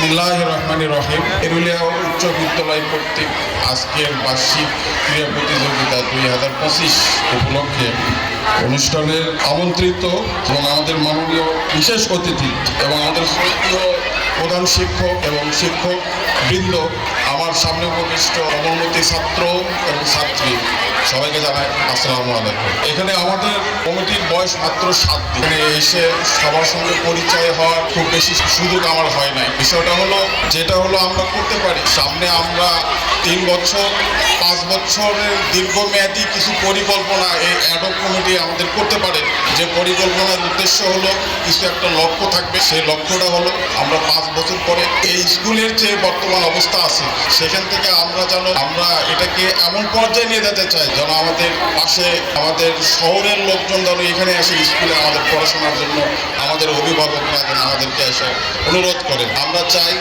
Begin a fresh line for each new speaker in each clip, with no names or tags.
বিসমিল্লাহ উচ্চ বিদ্যালয় কর্তৃক বার্ষিক দুই হাজার পঁচিশ উপলক্ষে আমন্ত্রিত এবং আমাদের বিশেষ অতিথি এবং আমাদের প্রধান শিক্ষক এবং শিক্ষক বৃন্দ আমার সামনে উপবিষ্ট অবনতি ছাত্র এবং ছাত্রী। সবাইকে জানাই আসসালামু এখানে আমাদের কমিটির বয়স মাত্র সাত দিন। এসে সবার সঙ্গে পরিচয় হওয়ার খুব বেশি সুযোগ আমার হয় নাই। বিষয়টা হলো, যেটা হলো আমরা করতে পারি, সামনে আমরা তিন বছর, পাঁচ বছরের দীর্ঘমেয়াদী কিছু পরিকল্পনা এই অ্যাডক কমিটি আমাদের করতে পারে। যে পরিকল্পনার উদ্দেশ্য হলো কিছু একটা লক্ষ্য থাকবে, সেই লক্ষ্যটা হলো আমরা পাঁচ বছর পরে এই স্কুলের যে বর্তমান অবস্থা আছে, সেখান থেকে আমরা যেন, আমরা এটাকে এমন পর্যায়ে নিয়ে যেতে চাই যেন আমাদের পাশে আমাদের শহরের লোকজন যেন এখানে এসে স্কুলে আমাদের পড়াশোনার জন্য আমাদের অভিভাবকরা যেন আমাদেরকে এসে অনুরোধ করেন আমরা চাই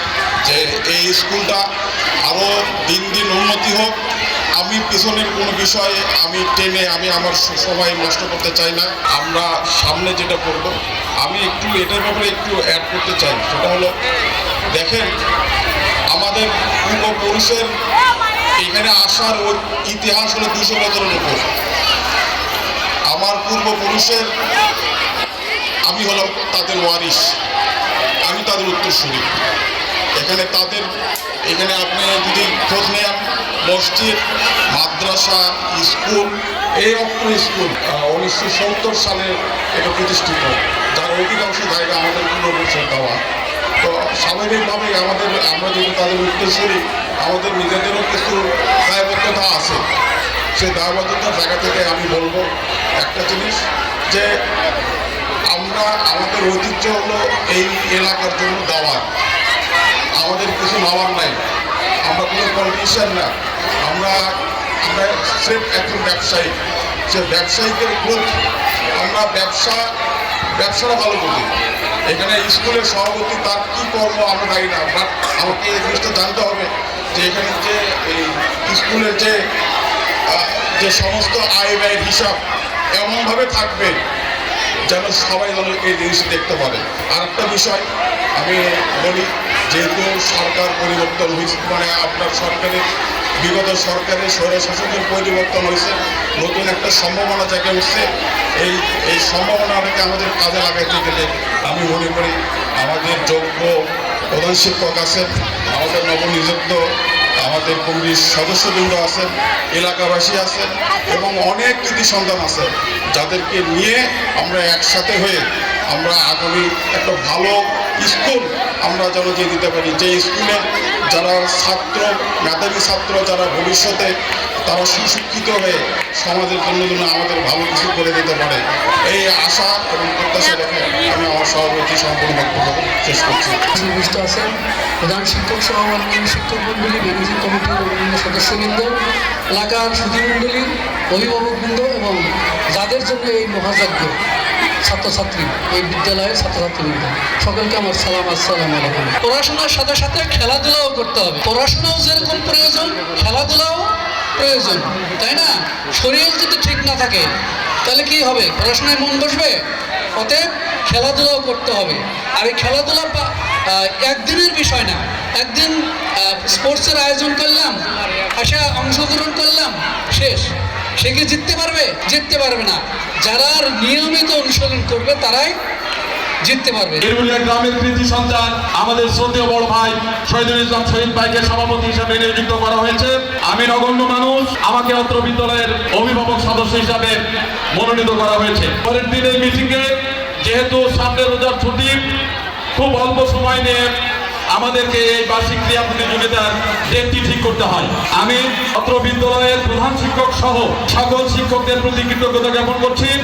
যে এই স্কুলটা আরও দিন দিন উন্নতি হোক, আমি পিছনের কোনো বিষয়ে আমি টেনে, আমি আমার সময় নষ্ট করতে চাই না। আমরা সামনে যেটা করব, আমি একটু এটার ব্যাপারে একটু অ্যাড করতে চাই। সেটা হলো, দেখেন, আমাদের পূর্বপুরুষের এখানে আসার ওই ইতিহাস হলো দুশো বছরের উপর। আমার পূর্বপুরুষের, আমি হলাম তাদের ওয়ারিস আমি তাদের উত্তর উত্তরসূরি। এখানে তাদের, এখানে আপনি যদি খোঁজ নেন, মসজিদ, মাদ্রাসা, স্কুল, এই অক্ট স্কুল উনিশশো সত্তর সালে এটা প্রতিষ্ঠিত, যার অধিকাংশ জায়গা আমাদের পূর্বপুরুষের দেওয়া। তো স্বাভাবিকভাবেই আমাদের, আমরা যদি তাদের উত্তরসূরি আমাদের নিজেদেরও কিছু দায়বদ্ধতা আছে। সেই দায়বদ্ধতার জায়গা থেকে আমি বলব একটা জিনিস, যে আমরা, আমাদের ঐতিহ্য হলো এই এলাকার জন্য দেওয়ার আমাদের কিছু নেওয়ার নাই। আমরা কোনো পলিটিশিয়ান না। আমরা আমরা স্রেফ একজন ব্যবসায়ী। সে ব্যবসায়িকের গ্রোথ আমরা ব্যবসা, ব্যবসাটা ভালো করি। এখানে স্কুলের সভাপতি তার কী কর্ম আমরা জানি না বাট আমাকে এই জিনিসটা জানতে হবে যে এখানে যে এই স্কুলের যে যে সমস্ত আয় ব্যয়ের হিসাব এমনভাবে থাকবে যেন সবাই যেন এই জিনিস দেখতে পারে। আর একটা বিষয় আমি বলি, যেহেতু সরকার পরিবর্তন হয়েছে মানে আপনার সরকারের, বিগত সরকারের স্বৈরশাসকের পরিবর্তন হয়েছে, নতুন একটা সম্ভাবনা জেগে উঠছে। এই এই সম্ভাবনাটাকে আমাদের কাজে লাগাইতে গেলে আমি মনে করি আমাদের যোগ্য প্রধান শিক্ষক আছেন, আমাদের নবনিযুক্ত আমাদের কমিটির সদস্যবৃন্দ আছেন, এলাকাবাসী আছেন এবং অনেক কৃতি সন্তান আছে যাদেরকে নিয়ে আমরা একসাথে হয়ে আমরা আগামী একটা ভালো স্কুল আমরা যেন যে দিতে পারি। যে স্কুলে যারা ছাত্র, মেধাবী ছাত্র যারা ভবিষ্যতে তারা সুশিক্ষিত হয়ে সমাজের জন্য যেন আমাদের ভালো কিছু করে দিতে পারে। এই আশা এবং প্রত্যাশা রেখে আমি আমার সভাপতি সম্পূর্ণ বক্তব্য শেষ করছি।
উপস্থিত আছেন প্রধান শিক্ষক সহ অন্যান্য শিক্ষক মন্ডলী বিরোধী কমিটির অন্যান্য সদস্যবৃন্দ। এলাকার সুধীমণ্ডলী, অভিভাবকবৃন্দ এবং যাদের জন্য এই মহাযজ্ঞ, ছাত্রছাত্রী, এই বিদ্যালয়ের ছাত্রছাত্রীবৃন্দ, সকলকে আমার সালাম, আসসালাম আলাইকুম। পড়াশোনার সাথে সাথে খেলাধুলাও করতে হবে। পড়াশোনাও যেরকম প্রয়োজন, খেলাধুলাও প্রয়োজন, তাই না? শরীর যদি ঠিক না থাকে, তাহলে কি হবে? পড়াশোনায় মন বসবে? অতএব খেলাধুলাও করতে হবে। আর এই খেলাধুলা একদিনের বিষয় না। একদিন স্পোর্টসের আয়োজন করলাম, আশা অংশগ্রহণ করলাম, শেষ। সে কি জিততে পারবে? জিততে পারবে না। যারা নিয়মিত অনুশীলন করবে, তারাই জিততে পারবে।
এরুলিয়া গ্রামের কৃতি সন্তান, আমাদের শ্রদ্ধেয় বড় ভাই শহীদুল ইসলাম শহীদ ভাইকে সভাপতি হিসাবে নিয়োজিত করা হয়েছে। আমি নগণ্য মানুষ, আমাকে অত্র বিদ্যালয়ের অভিভাবক সদস্য হিসাবে মনোনীত করা হয়েছে। পরের দিন এই মিটিংয়ে যেহেতু সামনে রোজার ছুটি, খুব অল্প সময় নিয়ে আমাদেরকে এই বার্ষিক ক্রিয়া প্রতিযোগিতার ডেটটি ঠিক করতে হয়। আমি অত্র বিদ্যালয়ের প্রধান শিক্ষক সহ সকল শিক্ষকদের প্রতি কৃতজ্ঞতা জ্ঞাপন করছি।